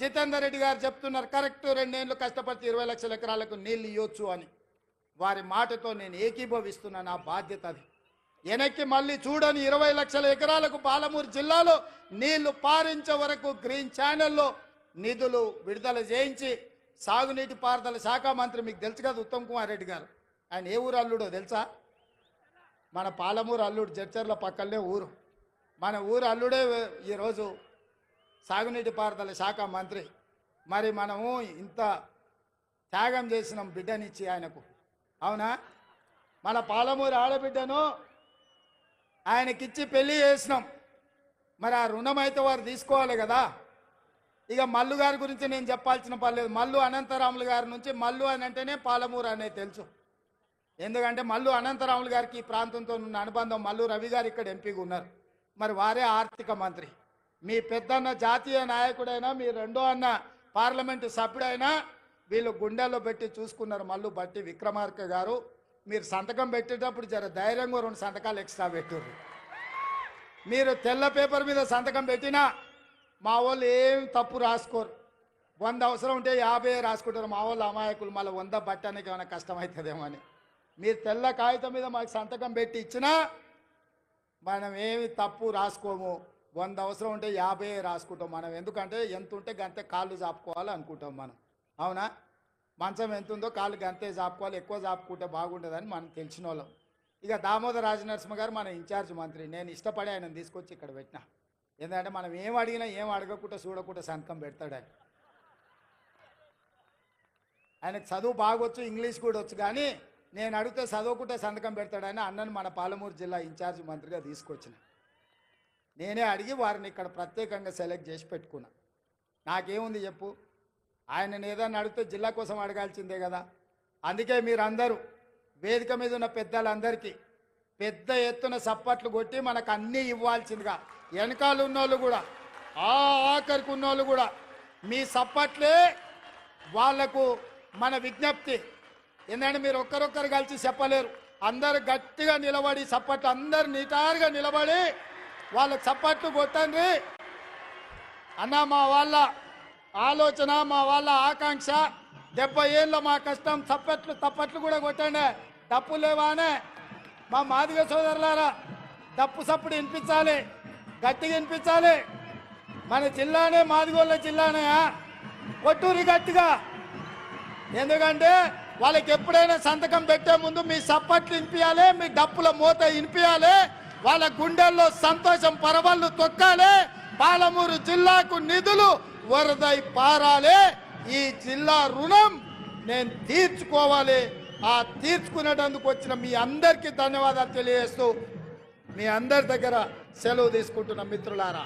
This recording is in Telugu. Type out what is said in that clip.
జితేందర్ రెడ్డి గారు చెప్తున్నారు కరెక్ట్ రెండేళ్ళు కష్టపడితే ఇరవై లక్షల ఎకరాలకు నీళ్ళు ఇవ్వచ్చు అని. వారి మాటతో నేను ఏకీభవిస్తున్నా నా బాధ్యత అది. వెనక్కి మళ్ళీ చూడని ఇరవై లక్షల ఎకరాలకు పాలమూరు జిల్లాలో నీళ్ళు పారించే వరకు గ్రీన్ ఛానల్లో నిధులు విడుదల చేయించి సాగునీటి పారుదల శాఖ మంత్రి మీకు తెలుసు కదా ఉత్తమ్ కుమార్ రెడ్డి గారు. ఆయన ఏ ఊరు అల్లుడో తెలుసా? మన పాలమూరు అల్లుడు జడ్చర్ల పక్కనే ఊరు. మన ఊరు అల్లుడే ఈరోజు సాగునీటి పారుదల శాఖ మంత్రి. మరి మనము ఇంత త్యాగం చేసినాం బిడ్డనిచ్చి ఆయనకు. అవునా? మన పాలమూరు ఆడబిడ్డను ఆయనకిచ్చి పెళ్ళి చేసినాం. మరి ఆ రుణం అయితే వారు తీసుకోవాలి కదా. ఇక మల్లు గారి గురించి నేను చెప్పాల్సిన పర్లేదు మల్లు అనంతరాములు గారి నుంచి మల్లు అని అంటేనే పాలమూరు అనేది తెలుసు. ఎందుకంటే మల్లు అనంతరాములు గారికి ఈ ప్రాంతంతో ఉన్న అనుబంధం మల్లు రవి గారు ఇక్కడ ఎంపీగా ఉన్నారు. మరి వారే ఆర్థిక మంత్రి. మీ పెద్దన్న జాతీయ నాయకుడైనా మీ రెండో అన్న పార్లమెంటు సభ్యుడైనా వీళ్ళు గుండెల్లో పెట్టి చూసుకున్నారు మళ్ళీ బట్టి విక్రమార్క గారు. మీరు సంతకం పెట్టేటప్పుడు జర ధైర్యంగా రెండు సంతకాలు ఎక్స్ట్రా పెట్టారు మీరు తెల్ల పేపర్ మీద సంతకం పెట్టినా మా వాళ్ళు ఏం తప్పు రాసుకోరు. వంద అవసరం ఉంటే యాభై రాసుకుంటారు. మా వాళ్ళు అమాయకులు. మళ్ళీ వంద బట్టడానికి ఏమైనా కష్టమవుతుందేమో అని. మీరు తెల్ల కాగితం మీద మాకు సంతకం పెట్టి ఇచ్చినా మనం ఏమి తప్పు రాసుకోము. వంద అవసరం ఉంటే యాభై రాసుకుంటాం మనం. ఎందుకంటే ఎంత ఉంటే గంతే కాళ్ళు చాపుకోవాలి అనుకుంటాం మనం. అవునా? మంచం ఎంత ఉందో కాళ్ళు గంతే చాపుకోవాలి ఎక్కువ చాపుకుంటే బాగుంటుందని మనం తెలిసిన వాళ్ళం. ఇక దామోదర రాజనరసింహ గారు మన ఇన్ఛార్జ్ మంత్రి. నేను ఇష్టపడి ఆయన తీసుకొచ్చి ఇక్కడ పెట్టిన. ఎందుకంటే మనం ఏం అడిగినా ఏం అడగకుండా చూడకుండా సంతకం పెడతాడు ఆయన. ఆయనకు చదువు బాగొచ్చు ఇంగ్లీష్ కూడా వచ్చు కానీ నేను అడిగితే చదువుకుంటే సంతకం పెడతాడని అన్నను మన పాలమూరు జిల్లా ఇన్ఛార్జ్ మంత్రిగా తీసుకొచ్చిన. నేనే అడిగి వారిని ఇక్కడ ప్రత్యేకంగా సెలెక్ట్ చేసి పెట్టుకున్నా. నాకేముంది చెప్పు? ఆయన ఏదన్నా అడిగితే జిల్లా కోసం అడగాల్సిందే కదా. అందుకే మీరందరూ వేదిక మీద ఉన్న పెద్దలందరికీ పెద్ద ఎత్తున సప్పట్లు కొట్టి మనకు అన్నీ ఇవ్వాల్సిందిగా వెనకాల ఉన్నోళ్ళు కూడా ఆ ఆఖరికి ఉన్నోళ్ళు కూడా మీ సప్పట్లే వాళ్ళకు మన విజ్ఞప్తి. ఎందుకంటే మీరు ఒక్కరొక్కరు కలిసి చెప్పలేరు. అందరు గట్టిగా నిలబడి చప్పట్లు అందరు నిటారుగా నిలబడి వాళ్ళకి చప్పట్లు కొట్టండి. అన్న మా వాళ్ళ ఆలోచన మా వాళ్ళ ఆకాంక్ష డెబ్బై ఏళ్ళ మా కష్టం చప్పట్లు తప్పట్లు కూడా కొట్టండి. తప్పు లేవానే మా మాదిగ సోదరులారా తప్పు సప్పుడు వినిపించాలి గట్టిగా వినిపించాలి. మన జిల్లానే మాదిగోళ్ళ జిల్లానే కొట్టూరి గట్టిగా. ఎందుకంటే వాళ్ళకి ఎప్పుడైనా సంతకం పెట్టే ముందు మీ సప్పట్లు వినిపించాలి మీ డప్పుల మూత వినిపించాలి వాళ్ళ గుండెల్లో సంతోషం పరవళ్ళు తొక్కాలి పాలమూరు జిల్లాకు నిధులు వరదై పారాలి. ఈ జిల్లా రుణం నేను తీర్చుకోవాలి. ఆ తీర్చుకునేటందుకు వచ్చిన మీ అందరికీ ధన్యవాదాలు తెలియజేస్తూ మీ అందరి దగ్గర సెలవు తీసుకుంటున్న మిత్రులారా.